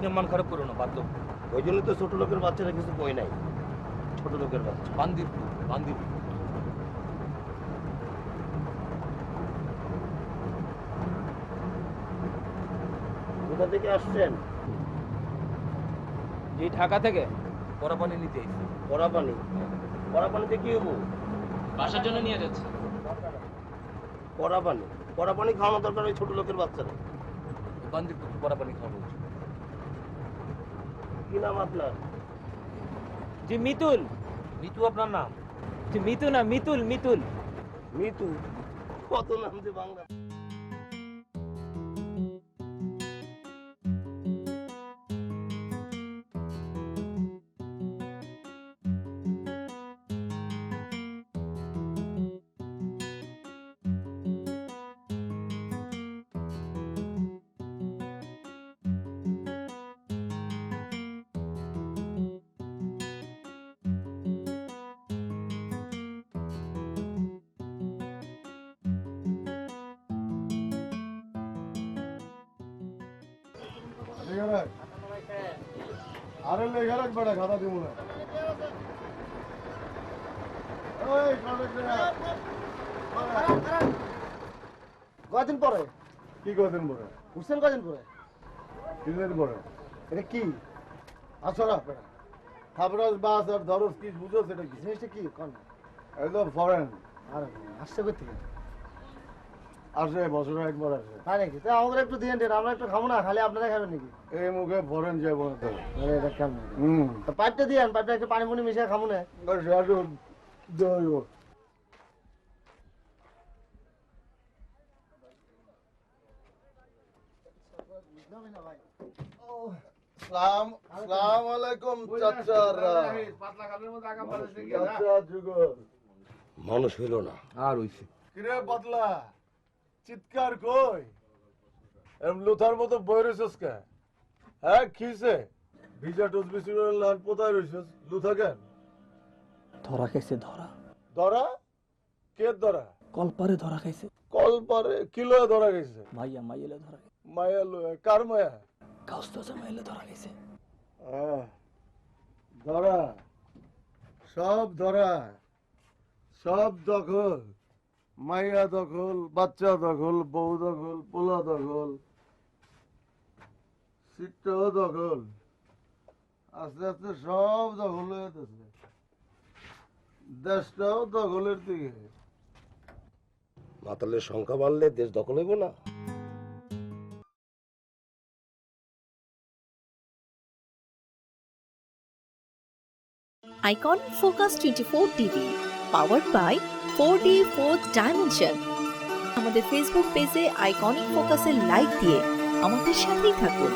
নিয়ে মান খারাপ করো না বাধ্য ওই জন্য তো ছোট লোকের বাচ্চারা কিছু কই নাই। ছোট লোকের বাচ্চা। বান্দিপুর কোথা থেকে আসছেন? এই ঢাকা থেকে পরা পানি নিতে এসেছি। কড়া পানি কড়া কি হব? বাসার জন্য নিয়ে যাচ্ছে। কড়া পানি কড়া পানি খাওয়ানো দরকার ওই ছোট লোকের বাচ্চারা বান্দিপুর পরা পানি খাওয়া বলছি। কি নাম আপনার? জি মিতুল। মিতু আপনার নাম? জি মিতু না মিতুল মিতুল। মিতু কত নাম যে বাংলা আরে লেগে রাখ বেটা খাতা দিব না। ওই কয়দিন পরে? কি কদিন পরে? উঠছেন কয়দিন পরে? কিদিন পরে? এটা কি? আসো না বেটা খাবরাস বাস আর ধরস কি বুঝো সেটা কি? জিনিসটা কি? কোন? একদম ফরেন আর আসছে কই থেকে? আসে বছরে একবার আসে। তাই নাকি? তা আমাদের একটু দিয়ে দেন আমরা একটু খাব না খালি আপনারা খাবেন নাকি? এই মুখে ফরেন যাব না তো। এটা কেমন? হুম। পাইপটা দিয়েন পাইপটা একটু পানি পুনি মিশিয়ে খাব না। সেটা দইব সালাম সালাম আলাইকুম চাচারা। চাচা যুগল। মানুষ হইল না। আর হইছে কিরে পাতলা? চিৎকার কই? এম লুথার মতো বই রইছস কে? হ্যাঁ কিসে ভিজা টুস বিসির লাল পোতায় রইছস। লুথা কেন ধরা খাইছে ধরা। ধরা? কে ধরা? কলপারে ধরা খাইছে। কল পারে কিলো ধরা খাইছে? মাইয়া মাইলে ধরা মায়া লয়ে? কার মায়া কাউস্তা মাইলে ধরা খাইছে। ধরা। সব ধরা। সব দখল। মাইয়া দখল বাচ্চা দখল বউ দখল পোলা দখল সিটটাও দখল আস্তে আস্তে সব দখল হয়ে যাচ্ছে দেশটাও দখলের দিকে। মাতালের সংখ্যা বাড়লে দেশ দখল হইব না। Icon Focus 24 TV powered by 4D Fourth Dimension আমাদের ফেসবুক পেজে আইকনিক ফোকাসের লাইক দিয়ে আমাদের সাথেই থাকুন।